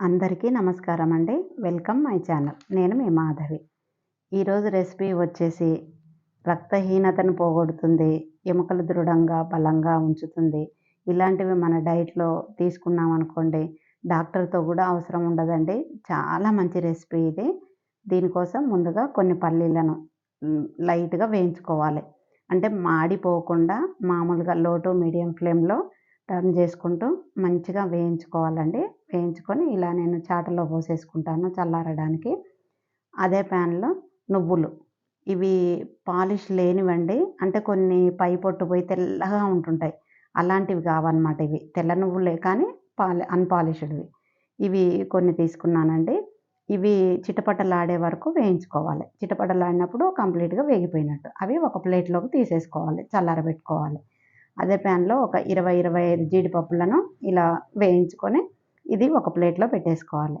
అందరికీ నమస్కారం అండి వెల్కమ్ మై ఛానల్. నేను మీ మాధవి. ఈరోజు రెసిపీ వచ్చేసి రక్తహీనతను పోగొడుతుంది ఎముకలు దృఢంగా బలంగా ఉంచుతుంది. ఇలాంటివి మన డైట్లో తీసుకున్నాం అనుకోండి డాక్టర్తో కూడా అవసరం ఉండదండి. చాలా మంచి రెసిపీ ఇది. దీనికోసం ముందుగా కొన్ని పల్లీలను లైట్గా వేయించుకోవాలి. అంటే మాడిపోకుండా మామూలుగా లో టు మీడియం ఫ్లేమ్లో టర్న్ చేసుకుంటూ మంచిగా వేయించుకోవాలండి. వేయించుకొని ఇలా నేను చాటలో పోసేసుకుంటాను చల్లారడానికి. అదే ప్యాన్లో నువ్వులు. ఇవి పాలిష్ లేనివండి. అంటే కొన్ని పై పొట్టు పోయి తెల్లగా ఉంటుంటాయి. అలాంటివి కావన్నమాట ఇవి. తెల్ల నువ్వులే కానీ పాలి అన్పాలిష్డ్వి. ఇవి కొన్ని తీసుకున్నానండి. ఇవి చిటపటలాడే వరకు వేయించుకోవాలి. చిటపటలాడినప్పుడు కంప్లీట్గా వేగిపోయినట్టు. అవి ఒక ప్లేట్లోకి తీసేసుకోవాలి. చల్లారబెట్టుకోవాలి. అదే ప్యాన్లో ఒక ఇరవై ఇరవై ఐదు జీడిపప్పులను ఇలా వేయించుకొని ఇది ఒక ప్లేట్లో పెట్టేసుకోవాలి.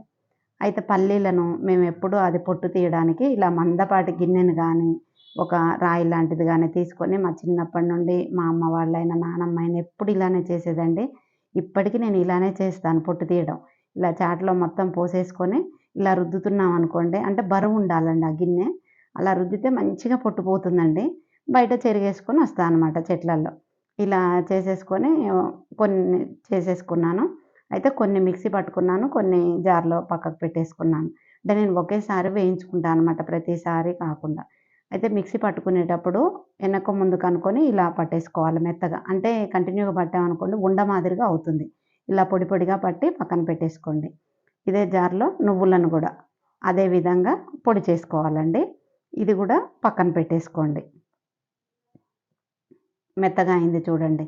అయితే పల్లీలను మేము ఎప్పుడూ అది పొట్టు తీయడానికి ఇలా మందపాటి గిన్నెను కానీ ఒక రాయి లాంటిది కానీ తీసుకొని మా చిన్నప్పటి నుండి మా అమ్మ వాళ్ళైన నానమ్మ అయినా ఎప్పుడు ఇలానే చేసేదండి. ఇప్పటికీ నేను ఇలానే చేస్తాను పొట్టు తీయడం. ఇలా చాట్లో మొత్తం పోసేసుకొని ఇలా రుద్దుతున్నాం అనుకోండి అంటే బరువు ఉండాలండి ఆ గిన్నె. అలా రుద్దితే మంచిగా పొట్టు పోతుందండి. బయట చెరిగేసుకొని వస్తాను అనమాట చెట్లల్లో. ఇలా చేసేసుకొని కొన్ని చేసేసుకున్నాను. అయితే కొన్ని మిక్సీ పట్టుకున్నాను కొన్ని జార్లో పక్కకు పెట్టేసుకున్నాను. అంటే నేను ఒకేసారి వేయించుకుంటాను అనమాట ప్రతిసారి కాకుండా. అయితే మిక్సీ పట్టుకునేటప్పుడు వెనక ముందు కనుక్కొని ఇలా పట్టేసుకోవాలి మెత్తగా. అంటే కంటిన్యూగా పట్టామనుకోండి ఉండ మాదిరిగా అవుతుంది. ఇలా పొడి పొడిగా పట్టి పక్కన పెట్టేసుకోండి. ఇదే జార్లో నువ్వులను కూడా. అదే విధంగా పొడి చేసుకోవాలండి. ఇది కూడా పక్కన పెట్టేసుకోండి. మెత్తగా అయింది చూడండి.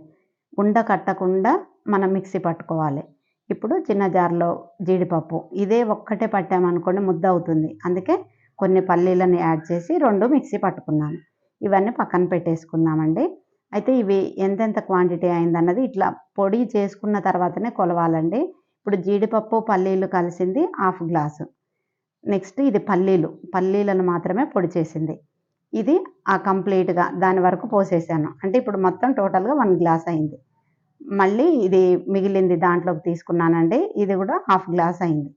ఉండ కట్టకుండా మనం మిక్సీ పట్టుకోవాలి. ఇప్పుడు చిన్న జార్లో జీడిపప్పు. ఇదే ఒక్కటే పట్టామనుకోండి ముద్ద అవుతుంది. అందుకే కొన్ని పల్లీలను యాడ్ చేసి రెండు మిక్సీ పట్టుకున్నాను. ఇవన్నీ పక్కన పెట్టేసుకుందామండి. అయితే ఇవి ఎంతెంత క్వాంటిటీ అయిందన్నది ఇట్లా పొడి చేసుకున్న తర్వాతనే కొలవాలండి. ఇప్పుడు జీడిపప్పు పల్లీలు కలిసింది హాఫ్ గ్లాసు. నెక్స్ట్ ఇది పల్లీలు. పల్లీలను మాత్రమే పొడి చేసింది. ఇది ఆ కంప్లీట్గా దాని వరకు పోసేసాను. అంటే ఇప్పుడు మొత్తం టోటల్గా వన్ గ్లాస్ అయింది. మళ్ళీ ఇది మిగిలింది దాంట్లోకి తీసుకున్నానండి. ఇది కూడా హాఫ్ గ్లాస్ అయింది.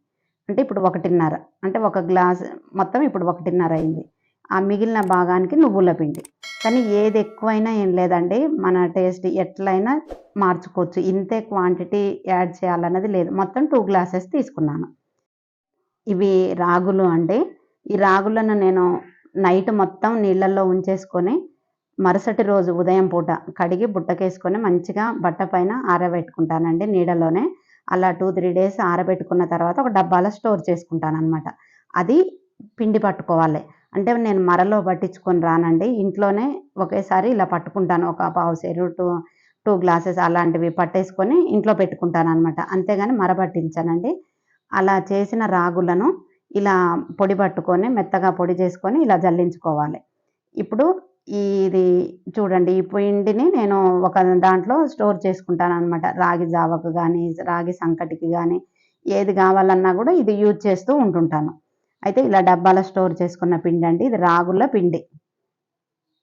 అంటే ఇప్పుడు ఒకటిన్నర. అంటే ఒక గ్లాస్ మొత్తం ఇప్పుడు ఒకటిన్నర అయింది. ఆ మిగిలిన భాగానికి నువ్వుల పిండి. కానీ ఏది ఎక్కువైనా ఏం లేదండి. మన టేస్ట్ ఎట్లయినా మార్చుకోవచ్చు. ఇంతే క్వాంటిటీ యాడ్ చేయాలన్నది లేదు. మొత్తం టూ గ్లాసెస్ తీసుకున్నాను. ఇవి రాగులు అండి. ఈ రాగులను నేను నైట్ మొత్తం నీళ్ళల్లో ఉంచేసుకొని మరుసటి రోజు ఉదయం పూట కడిగి బుట్టకేసుకొని మంచిగా బట్ట పైన ఆరబెట్టుకుంటానండి నీడలోనే. అలా టూ త్రీ డేస్ ఆరబెట్టుకున్న తర్వాత ఒక డబ్బాలో స్టోర్ చేసుకుంటాను అనమాట అది పిండి పట్టుకోవాలి. అంటే నేను మరలో పట్టించుకొని రానండి. ఇంట్లోనే ఒకేసారి ఇలా పట్టుకుంటాను. ఒక పావు సేరు టూ టూ గ్లాసెస్ అలాంటివి పట్టేసుకొని ఇంట్లో పెట్టుకుంటాను అనమాట అంతేగాని మర పట్టించానండి అలా చేసిన రాగులను ఇలా పొడి పట్టుకొని మెత్తగా పొడి చేసుకొని ఇలా జల్లించుకోవాలి. ఇప్పుడు ఇది చూడండి ఈ పిండిని నేను ఒక దాంట్లో స్టోర్ చేసుకుంటాను అనమాట రాగి జావకు కానీ రాగి సంకటికి కానీ ఏది కావాలన్నా కూడా ఇది యూజ్ చేస్తూ ఉంటుంటాను. అయితే ఇలా డబ్బాలో స్టోర్ చేసుకున్న పిండి అండి ఇది రాగుల పిండి.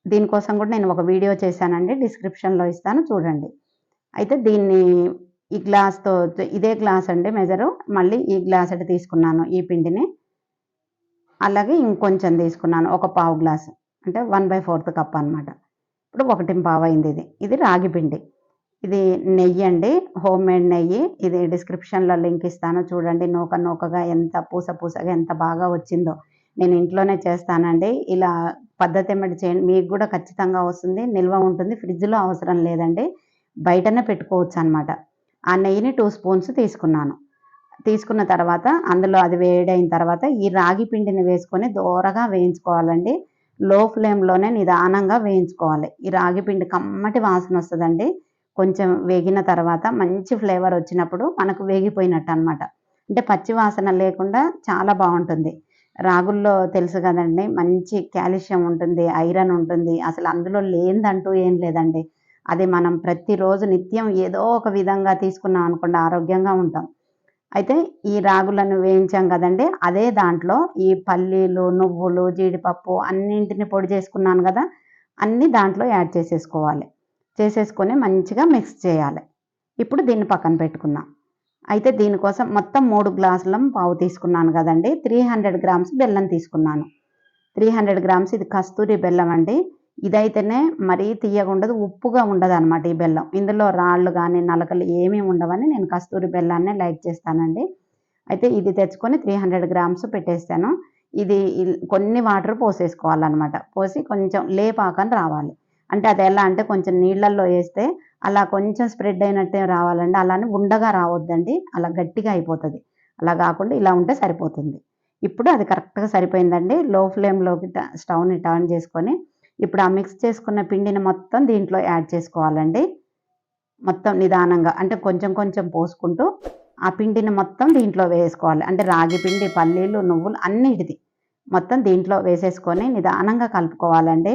దీనికోసం కూడా నేను ఒక వీడియో చేశానండి డిస్క్రిప్షన్లో ఇస్తాను చూడండి. అయితే దీన్ని ఈ గ్లాస్తో ఇదే గ్లాస్ అండి మెజరు. మళ్ళీ ఈ గ్లాస్ అటు తీసుకున్నాను ఈ పిండిని. అలాగే ఇంకొంచెం తీసుకున్నాను ఒక పావు గ్లాసు. అంటే వన్ బై ఫోర్త్ కప్ అనమాట ఇప్పుడు ఒకటి పావు అయింది ఇది. ఇది రాగి పిండి. ఇది నెయ్యి అండి. హోమ్ మేడ్ నెయ్యి. ఇది డిస్క్రిప్షన్లో లింక్ ఇస్తాను. చూడండి నూక నూకగా ఎంత పూస పూసగా ఎంత బాగా వచ్చిందో. నేను ఇంట్లోనే చేస్తానండి. ఇలా పద్ధతి ఏమిటి చేయండి మీకు కూడా ఖచ్చితంగా వస్తుంది. నిల్వ ఉంటుంది. ఫ్రిడ్జ్లో అవసరం లేదండి. బయటనే పెట్టుకోవచ్చు అనమాట ఆ నెయ్యిని టూ స్పూన్స్ తీసుకున్నాను. తీసుకున్న తర్వాత అందులో అది వేడైన తర్వాత ఈ రాగి పిండిని వేసుకొని దోరగా వేయించుకోవాలండి. లో ఫ్లేమ్లోనే నిదానంగా వేయించుకోవాలి. ఈ రాగి పిండి కమ్మటి వాసన వస్తుందండి. కొంచెం వేగిన తర్వాత మంచి ఫ్లేవర్ వచ్చినప్పుడు మనకు వేగిపోయినట్టు అనమాట అంటే పచ్చి వాసన లేకుండా చాలా బాగుంటుంది. రాగుల్లో తెలుసు కదండి మంచి కాల్షియం ఉంటుంది ఐరన్ ఉంటుంది. అసలు అందులో లేనిదంటూ ఏం లేదండి. అది మనం ప్రతిరోజు నిత్యం ఏదో ఒక విధంగా తీసుకున్నాం అనుకోండి ఆరోగ్యంగా ఉంటాం. అయితే ఈ రాగులను వేయించాం కదండి అదే దాంట్లో ఈ పల్లీలు నువ్వులు జీడిపప్పు అన్నింటిని పొడి చేసుకున్నాను కదా అన్నీ దాంట్లో యాడ్ చేసేసుకోవాలి. చేసేసుకొని మంచిగా మిక్స్ చేయాలి. ఇప్పుడు దీన్ని పక్కన పెట్టుకుందాం. అయితే దీనికోసం మొత్తం మూడు గ్లాసుల పావు తీసుకున్నాను కదండి త్రీ హండ్రెడ్ గ్రామ్స్ బెల్లం తీసుకున్నాను. త్రీ హండ్రెడ్ గ్రామ్స్ ఇది కస్తూరి బెల్లం అండి. ఇదైతేనే మరీ తీయగా ఉండదు ఉప్పుగా ఉండదు అనమాట ఈ బెల్లం. ఇందులో రాళ్ళు కానీ నలకలు ఏమీ ఉండవని నేను కస్తూరి బెల్లాన్నే లైక్ చేస్తానండి. అయితే ఇది తెచ్చుకొని త్రీ హండ్రెడ్ గ్రామ్స్ పెట్టేస్తాను. ఇది కొన్ని వాటర్ పోసేసుకోవాలన్నమాట. పోసి కొంచెం లేపాకని రావాలి. అంటే అది ఎలా అంటే కొంచెం నీళ్ళల్లో వేస్తే అలా కొంచెం స్ప్రెడ్ అయినట్టే రావాలండి. అలానే ఉండగా రావద్దండి. అలా గట్టిగా అయిపోతుంది. అలా కాకుండా ఇలా ఉంటే సరిపోతుంది. ఇప్పుడు అది కరెక్ట్గా సరిపోయిందండి. లో ఫ్లేమ్లోకి స్టవ్ని టర్న్ చేసుకొని ఇప్పుడు ఆ మిక్స్ చేసుకున్న పిండిని మొత్తం దీంట్లో యాడ్ చేసుకోవాలండి. మొత్తం నిదానంగా అంటే కొంచెం కొంచెం పోసుకుంటూ ఆ పిండిని మొత్తం దీంట్లో వేసుకోవాలి. అంటే రాగి పిండి పల్లీలు నువ్వులు అన్నిటిది మొత్తం దీంట్లో వేసేసుకొని నిదానంగా కలుపుకోవాలండి.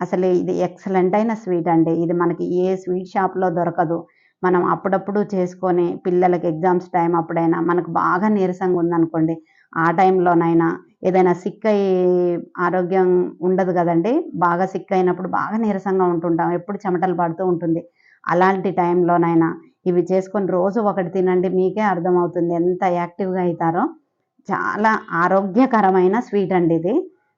అసలు ఇది ఎక్సలెంట్ అయిన స్వీట్ అండి. ఇది మనకి ఏ స్వీట్ షాప్లో దొరకదు. మనం అప్పుడప్పుడు చేసుకొని పిల్లలకి ఎగ్జామ్స్ టైం అప్పుడైనా మనకు బాగా నీరసంగా ఉందనుకోండి ఆ టైంలోనైనా ఏదైనా సిక్ అయ్యి ఆరోగ్యం ఉండదు కదండి. బాగా సిక్ అయినప్పుడు బాగా నీరసంగా ఉంటుంటాం. ఎప్పుడు చెమటలు పడుతూ ఉంటుంది. అలాంటి టైంలోనైనా ఇవి చేసుకొని రోజు ఒకటి తినండి మీకే అర్థమవుతుంది ఎంత యాక్టివ్గా అవుతారో చాలా ఆరోగ్యకరమైన స్వీట్ అండి ఇది.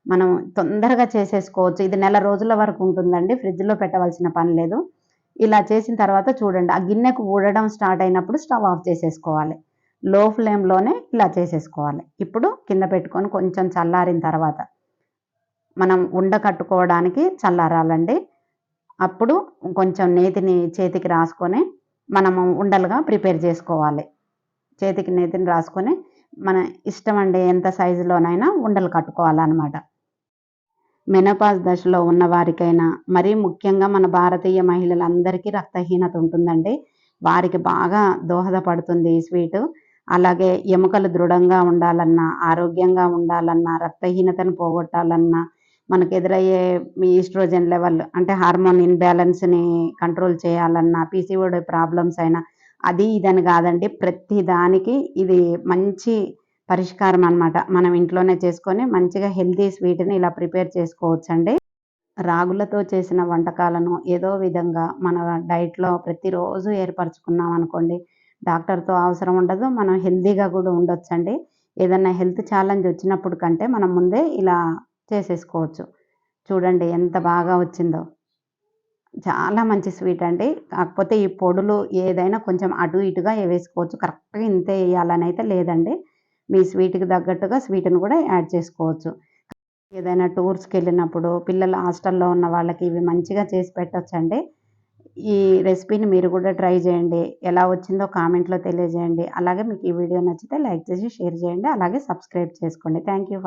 మనం తొందరగా చేసేసుకోవచ్చు. ఇది నెల రోజుల వరకు ఉంటుందండి. ఫ్రిడ్జ్లో పెట్టవలసిన పని లేదు. ఇలా చేసిన తర్వాత చూడండి. ఆ గిన్నెకు ఊడడం స్టార్ట్ అయినప్పుడు స్టవ్ ఆఫ్ చేసేసుకోవాలి. లో ఫ్లేమ్లోనే ఇలా చేసేసుకోవాలి. ఇప్పుడు కింద పెట్టుకొని కొంచెం చల్లారిన తర్వాత మనం ఉండ కట్టుకోవడానికి చల్లారాలండి. అప్పుడు కొంచెం నేతిని చేతికి రాసుకొని మనము ఉండలుగా ప్రిపేర్ చేసుకోవాలి. చేతికి నేతిని రాసుకొని మన ఇష్టం అండి ఎంత సైజులోనైనా ఉండలు కట్టుకోవాలన్నమాట. మెనపాజ్ దశలో ఉన్న వారికైనా మరీ ముఖ్యంగా మన భారతీయ మహిళలందరికీ రక్తహీనత ఉంటుందండి. వారికి బాగా దోహదపడుతుంది ఈ స్వీటు. అలాగే ఎముకలు దృఢంగా ఉండాలన్నా ఆరోగ్యంగా ఉండాలన్నా రక్తహీనతను పోగొట్టాలన్నా మనకు ఎదురయ్యే ఈస్ట్రోజన్ లెవెల్ అంటే హార్మోన్ ఇన్బ్యాలెన్స్ని కంట్రోల్ చేయాలన్నా పీసీఓడి ప్రాబ్లమ్స్ అయినా అది ఇదని కాదండి. ప్రతి దానికి ఇది మంచి పరిష్కారం అన్నమాట. మనం ఇంట్లోనే చేసుకొని మంచిగా హెల్తీ స్వీట్ని ఇలా ప్రిపేర్ చేసుకోవచ్చండి. రాగులతో చేసిన వంటకాలను ఏదో విధంగా మన డైట్లో ప్రతిరోజు ఏర్పరచుకున్నాం అనుకోండి డాక్టర్తో అవసరం ఉండదు. మనం హెల్తీగా కూడా ఉండొచ్చండి. ఏదైనా హెల్త్ ఛాలెంజ్ వచ్చినప్పుడు కంటే మనం ముందే ఇలా చేసేసుకోవచ్చు. చూడండి ఎంత బాగా వచ్చిందో. చాలా మంచి స్వీట్ అండి. కాకపోతే ఈ పొడులు ఏదైనా కొంచెం అటు ఇటుగా వేసుకోవచ్చు. కరెక్ట్గా ఇంతే వేయాలని అయితే లేదండి. మీ స్వీట్కి తగ్గట్టుగా స్వీట్ని కూడా యాడ్ చేసుకోవచ్చు. ఏదైనా టూర్స్కి వెళ్ళినప్పుడు పిల్లలు హాస్టల్లో ఉన్న వాళ్ళకి ఇవి మంచిగా చేసి పెట్టొచ్చండి. ఈ రెసిపీని మీరు కూడా ట్రై చేయండి. ఎలా వచ్చిందో కామెంట్లో తెలియజేయండి. అలాగే మీకు ఈ వీడియో నచ్చితే లైక్ చేసి షేర్ చేయండి. అలాగే సబ్స్క్రైబ్ చేసుకోండి. Thank you.